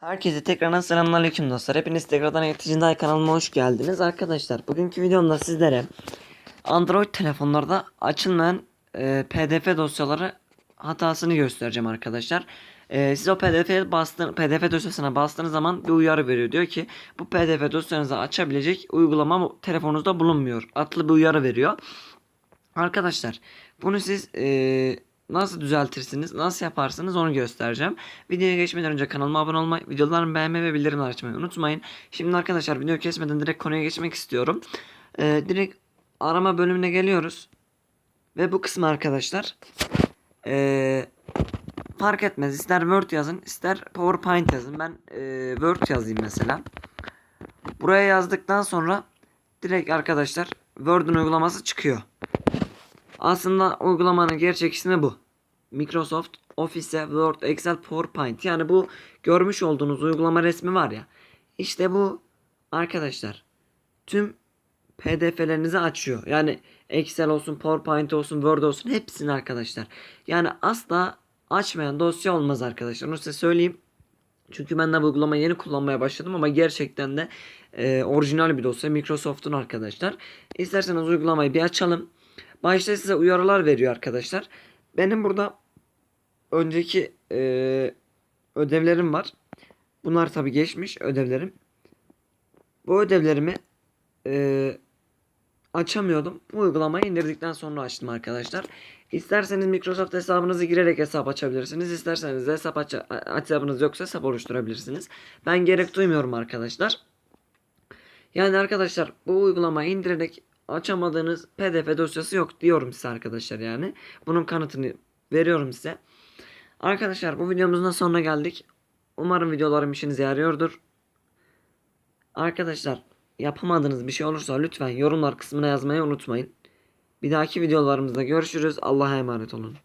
Herkese tekrardan selamünaleyküm dostlar. Hepiniz tekrardan Yeticinday kanalıma hoş geldiniz. Arkadaşlar bugünkü videomda sizlere Android telefonlarda açılmayan e, PDF dosyaları hatasını göstereceğim arkadaşlar. E, siz o PDF'ye bastın, PDF dosyasına bastığınız zaman bir uyarı veriyor. Diyor ki bu PDF dosyanızı açabilecek uygulama telefonunuzda bulunmuyor. Atlı bir uyarı veriyor. Arkadaşlar bunu siz eee, nasıl düzeltirsiniz, nasıl yaparsınız onu göstereceğim. Videoya geçmeden önce kanalıma abone olmayı, videolarımı beğenmeyi ve bildirimleri açmayı unutmayın. Şimdi arkadaşlar video kesmeden direkt konuya geçmek istiyorum. Eee, direkt arama bölümüne geliyoruz. Ve bu kısmı arkadaşlar eee, fark etmez. İster Word yazın, ister PowerPoint yazın. Ben eee, Word yazayım mesela. Buraya yazdıktan sonra direkt arkadaşlar Word'un uygulaması çıkıyor. Aslında uygulamanın gerçek ismi bu. Microsoft Office, Word, Excel, PowerPoint. Yani bu görmüş olduğunuz uygulama resmi var ya. İşte bu arkadaşlar tüm PDF'lerinizi açıyor. Yani Excel olsun, PowerPoint olsun, Word olsun hepsini arkadaşlar. Yani asla açmayan dosya olmaz arkadaşlar. Onu size söyleyeyim. Çünkü ben de bu uygulamayı yeni kullanmaya başladım ama gerçekten de e, orijinal bir dosya Microsoft'un arkadaşlar. İsterseniz uygulamayı bir açalım. Başta size uyarılar veriyor arkadaşlar. Benim burada önceki e, ödevlerim var. Bunlar tabi geçmiş ödevlerim. Bu ödevlerimi e, açamıyordum. Bu uygulamayı indirdikten sonra açtım arkadaşlar. İsterseniz Microsoft hesabınızı girerek hesap açabilirsiniz. İsterseniz de hesap aç hesabınız yoksa hesap oluşturabilirsiniz. Ben gerek duymuyorum arkadaşlar. Yani arkadaşlar bu uygulamayı indirerek açamadığınız PDF dosyası yok diyorum size arkadaşlar yani. Bunun kanıtını veriyorum size. Arkadaşlar bu videomuzun sonuna geldik. Umarım videolarım işinize yarıyordur. Arkadaşlar yapamadığınız bir şey olursa lütfen yorumlar kısmına yazmayı unutmayın. Bir dahaki videolarımızda görüşürüz. Allah'a emanet olun.